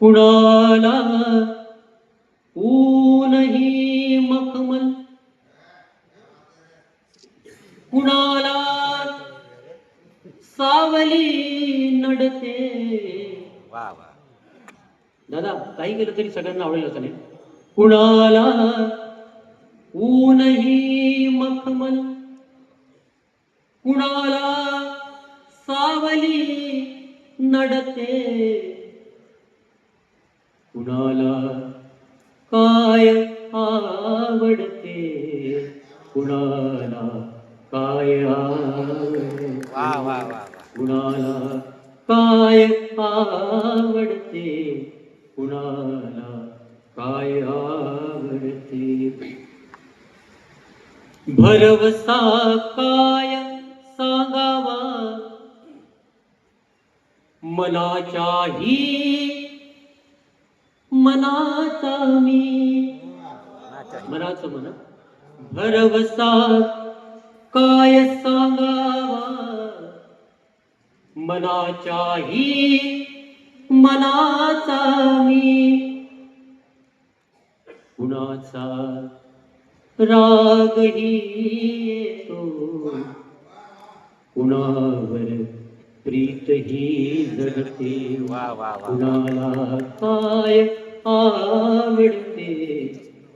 कुणाला ऊनही मखमल? कुणाला सावली नडते? दादा काही केलं तरी सगळ्यांना आवडेल असं नाही. कुणाला ऊनही मखमल? कुणाला सावली नडते? कुणाला काय आवडते? कुणाला काय आवडते? वा वा वा वा. कुणाला काय आवडते? कुणाला काय आवडते? भरवसा काय सांगावा? मनाच्याही मनाचं म्हणा. भरवसा काय सांगावा? मनाच्याही मनाचा मी. कुणाचा रागही येतो? कुणावर प्रीतही जडते? वा. कुणाला काय आवडते?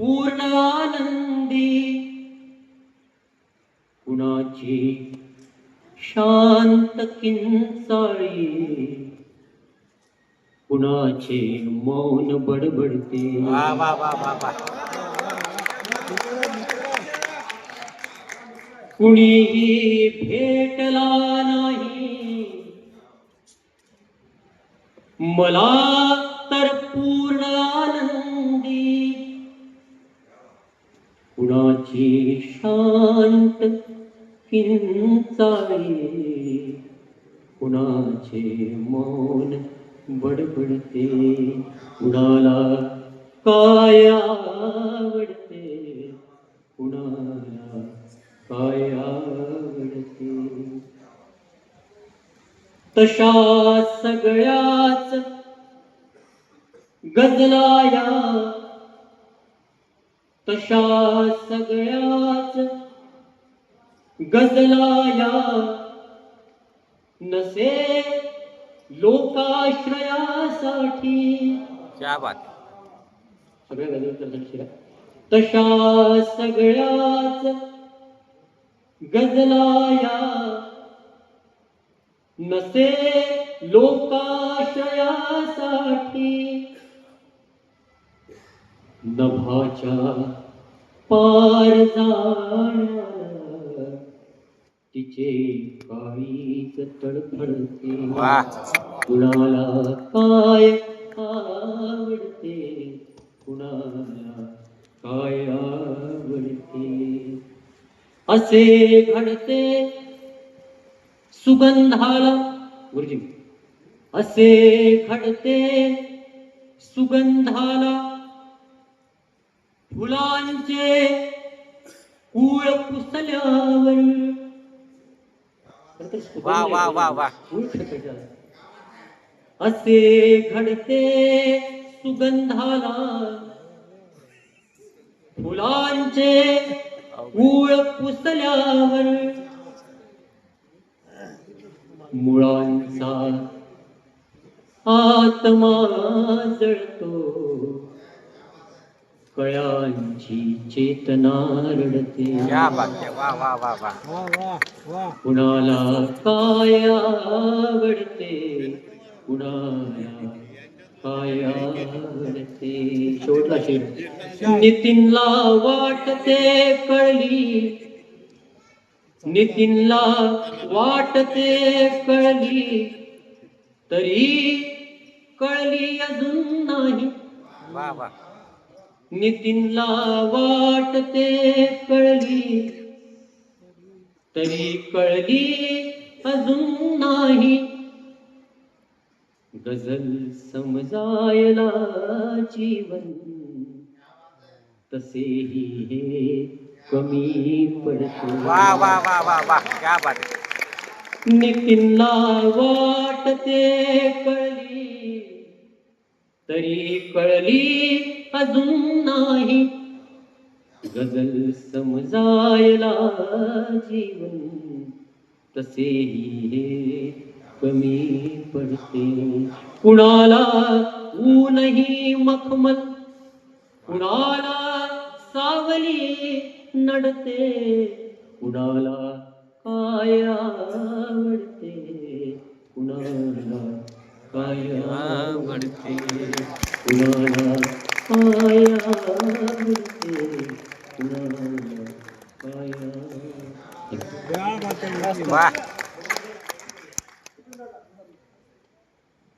पूर्ण आनंदी कुणाची शांत किंचाळी कुणाचे मौन बडबडते। कुणीही भेटला नाही। मला किंचाळी कुणाचे मौन बडबडते? कुणाला काय आवडते? कुणाला काय आवडते? तशा सगळ्याच गजलाया. तशा सगळ्याच गजलाया नसे लोकाश्रयासाठी क्या बात सगळ्या गज़ल शिरा तशा सगळ्याच गजलाया नसे लोकाश्रयासाठी नभाच्या पार तिचे काळीच तडफडते कुणाला काय आवडते? कुणाला काय आवडते? असे घडते सुगंधाला। गुरुजी असे घडते सुगंधाला। फुलांचे कुळ पुसल्यावर वा वा वा वा. असे घडते सुगंधाला. फुलांचे गुळ पुसल्यावर मुळांचा आत्मा जळतो. कळ्यांची चेतना रडते. कुणाला काय आवडते? कुणाला काय आवडते? शेवटला शेर नितीनला वाटते कळली. नितीनला वाटते कळली. तरी कळली अजून नाही. वा वा नितीनला वाटते कळली तरी कळली अजून नाही. गज़ल समजायला जीवन तसेही हे कमी पडते. वा वा वा वा वा क्या बात नितीनला वाटते कळली तरी कळली अजून नाही. गजल समजायला जीवन तसेही हे कमी पडते. कुणाला ऊनही मखमल कुणाला सावली नडते कुणाला काय आवडते कुणाला काय आवडते कुणाला काय आवडते कुणाला काय आवडते वा